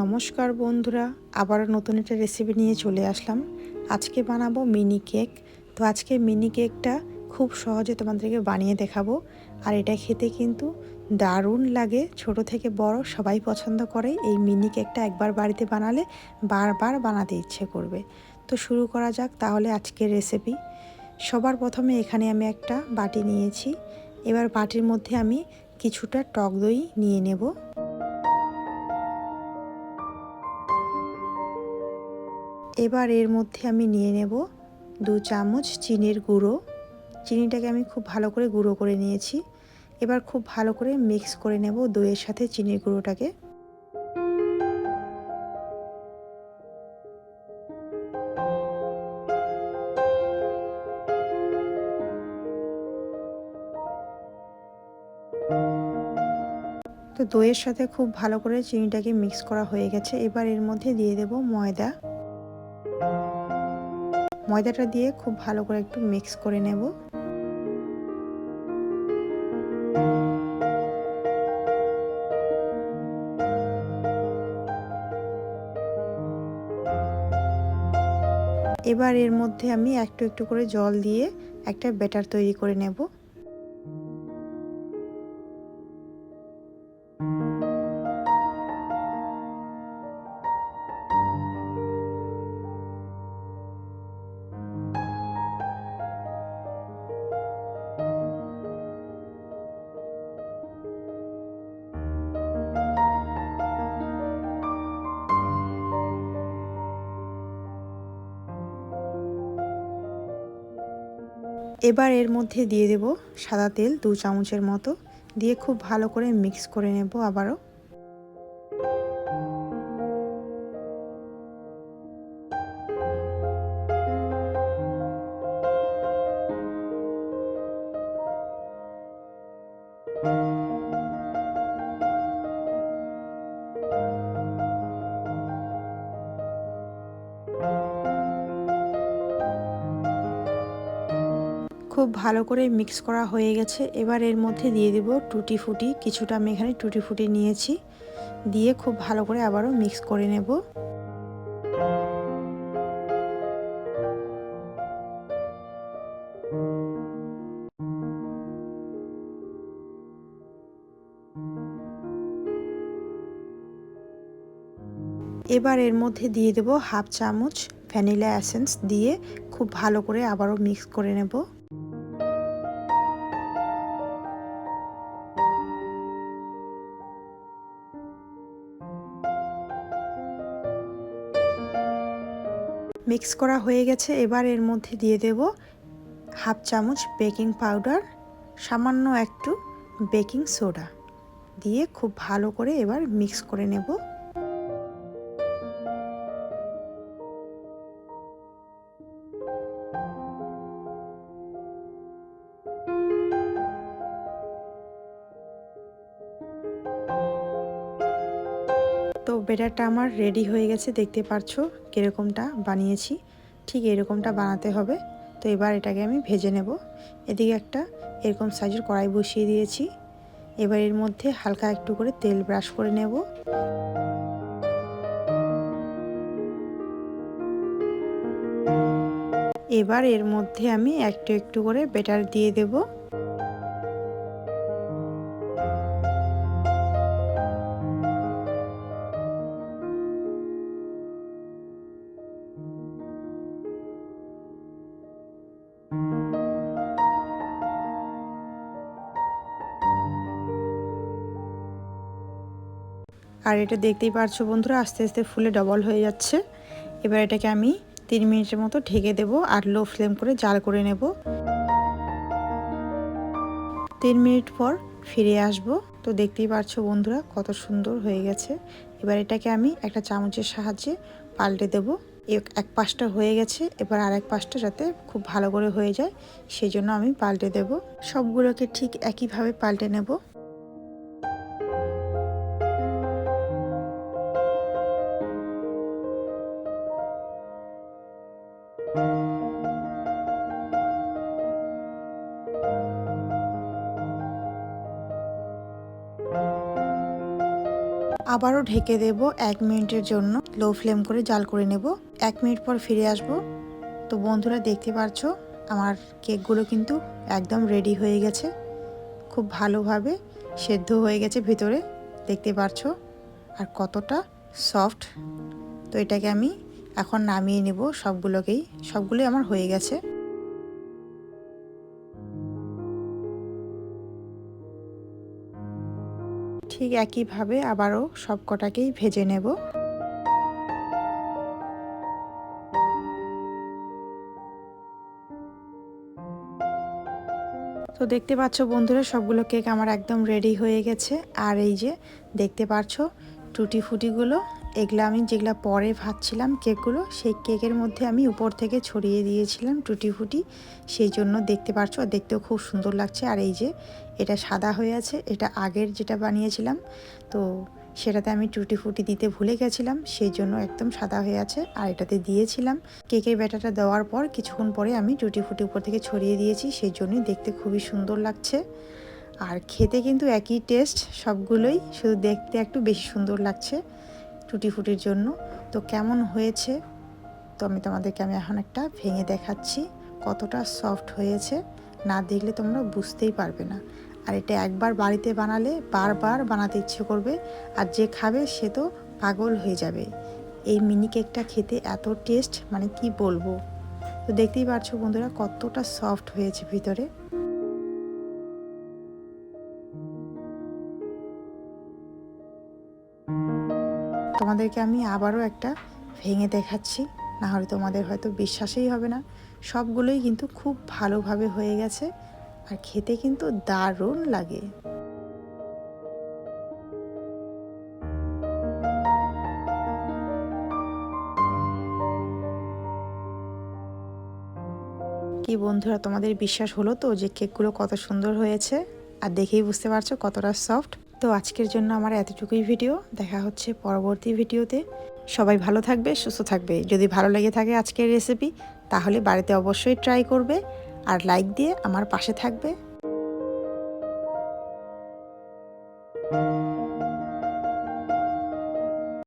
নমস্কার বন্ধুরা আবার নতুন একটা রেসিপি নিয়ে চলে আসলাম। আজকে বানাবো মিনি কেক তো আজকে মিনি কেকটা খুব সহজে তোমাদেরকে বানিয়ে দেখাবো। আর এটা খেতে কিন্তু দারুণ লাগে। ছোট থেকে বড় সবাই পছন্দ করে। এই মিনি কেকটা একবার বাড়িতে বানালে বারবার বানাতে ইচ্ছে করবে। তো শুরু করা যাক তাহলে আজকের রেসিপি সবার প্রথমে এখানে আমি একটা বাটি নিয়েছি। এবার বাটির মধ্যে আমি কিছুটা টক দই নিয়ে নেব। এবার এর মধ্যে আমি নিয়ে নেব দু চামচ চিনির গুঁড়ো। চিনিটাকে আমি খুব ভালো করে গুঁড়ো করে নিয়েছি। এবার খুব ভালো করে মিক্স করে নেব দইয়ের সাথে চিনির গুঁড়োটাকে। তো দইয়ের সাথে খুব ভালো করে চিনিটাকে মিক্স করা হয়ে গেছে। এবার এর মধ্যে দিয়ে দেব ময়দা। ময়দাটা দিয়ে খুব ভালো করে একটু মিক্স করে নেব। এবার এর মধ্যে আমি একটু একটু করে জল দিয়ে একটা ব্যাটার তৈরি করে নেব। এবার এর মধ্যে দিয়ে দেব সাদা তেল দু চামচের মতো। দিয়ে খুব ভালো করে মিক্স করে নেব আবারও। খুব ভালো করে মিক্স করা হয়ে গেছে। এবার এর মধ্যে দিয়ে দেব টুটি ফুটি। কিছুটা আমি এখানে টুটি ফুটি নিয়েছি। দিয়ে খুব ভালো করে আবারও মিক্স করে নেব। এবার এর মধ্যে দিয়ে দেব হাফ চামচ ভ্যানিলা অ্যাসেন্স দিয়ে খুব ভালো করে আবারও মিক্স করে নেব। মিক্স করা হয়ে গেছে। এবার এর মধ্যে দিয়ে দেব হাফ চামচ বেকিং পাউডার, সামান্য একটু বেকিং সোডা। দিয়ে খুব ভালো করে এবার মিক্স করে নেব। তো বেটারটা আমার রেডি হয়ে গেছে, দেখতে পারছ কীরকমটা বানিয়েছি। ঠিক এরকমটা বানাতে হবে। তো এবার এটাকে আমি ভেজে নেব। এদিকে একটা এরকম সাইজের কড়াই বসিয়ে দিয়েছি। এবার এর মধ্যে হালকা একটু করে তেল ব্রাশ করে নেব। এবার এর মধ্যে আমি একটু একটু করে বেটার দিয়ে দেবো। আর এটা দেখতেই পারছ বন্ধুরা, আস্তে আস্তে ফুলে ডবল হয়ে যাচ্ছে। এবার এটাকে আমি তিন মিনিটের মতো ঢেকে দেব আর লো ফ্লেম করে জাল করে নেব। তিন মিনিট পর ফিরে আসব। তো দেখতেই পারছ বন্ধুরা, কত সুন্দর হয়ে গেছে। এবার এটাকে আমি একটা চামচের সাহায্যে পাল্টে দেব। এক পাশটা হয়ে গেছে, এবার আর এক পাশটা যাতে খুব ভালো করে হয়ে যায়, সেই জন্য আমি পাল্টে দেব। সবগুলোকে ঠিক একইভাবে পাল্টে নেব। আবারও ঢেকে দেব এক মিনিটের জন্য। লো ফ্লেম করে জাল করে নেব। এক মিনিট পর ফিরে আসব। তো বন্ধুরা, দেখতে পারছ? আমার কেকগুলো কিন্তু একদম রেডি হয়ে গেছে। খুব ভালোভাবে সেদ্ধ হয়ে গেছে ভিতরে। দেখতে পারছ? আর কতটা সফট তো এটাকে আমি এখন নামিয়ে নেব সবগুলোকেই। সবগুলোই আমার হয়ে গেছে। ঠিক একইভাবে আবারও সব কটাকেই ভেজে নেব। তো দেখতে পাচ্ছ বন্ধুরা, সবগুলো কেক আমার একদম রেডি হয়ে গেছে। আর এই যে দেখতে পাচ্ছ টুটি ফুটিগুলো এগুলো আমি যেগুলো পরে ভাজছিলাম কেকগুলো, সেই কেকের মধ্যে আমি উপর থেকে ছড়িয়ে দিয়েছিলাম টুটি ফুটি। সেই জন্য দেখতে পারছ, আর দেখতেও খুব সুন্দর লাগছে। আর এই যে, এটা সাদা হয়ে আছে, এটা আগের যেটা বানিয়েছিলাম, তো সেটাতে আমি টুটি ফুটি দিতে ভুলে গেছিলাম, সেই জন্য একদম সাদা হয়ে আছে। আর এটাতে দিয়েছিলাম কেকের ব্যাটাটা দেওয়ার পর কিছুক্ষণ পরে আমি টুটি ফুটি উপর থেকে ছড়িয়ে দিয়েছি, সেই জন্যই দেখতে খুবই সুন্দর লাগছে। আর খেতে কিন্তু একই টেস্ট সবগুলোই, শুধু দেখতে একটু বেশি সুন্দর লাগছে। টুটি ফুটির জন্য। তো কেমন হয়েছে? তো আমি তোমাদেরকে আমি এখন একটা ভেঙে দেখাচ্ছি কতটা সফট হয়েছে। না দেখলে তোমরা বুঝতেই পারবে না। আর এটা একবার বাড়িতে বানালে বারবার বানাতে ইচ্ছে করবে। আর যে খাবে সে তো পাগল হয়ে যাবে। এই মিনি কেকটা খেতে এত টেস্ট মানে কি বলব? তো দেখতেই পারছ বন্ধুরা কতটা সফট হয়েছে ভিতরে। তোমাদেরকে আমি আবারও একটা ভেঙে দেখাচ্ছি। না হলে তোমাদের হয়তো বিশ্বাসই হবে না। সবগুলোই কিন্তু খুব ভালোভাবে হয়ে গেছে। আর খেতে কিন্তু দারুণ লাগে। কি বন্ধুরা, তোমাদের বিশ্বাস হলো তো যে কেকগুলো কত সুন্দর হয়েছে? আর দেখেই বুঝতে পারছ কতটা সফট তো আজকের জন্য আমার এতটুকুই ভিডিও। দেখা হচ্ছে পরবর্তী ভিডিওতে। সবাই ভালো থাকবে, সুস্থ থাকবে। যদি ভালো লেগে থাকে আজকের রেসিপি তাহলে বাড়িতে অবশ্যই ট্রাই করবে। আর লাইক দিয়ে আমার পাশে থাকবে।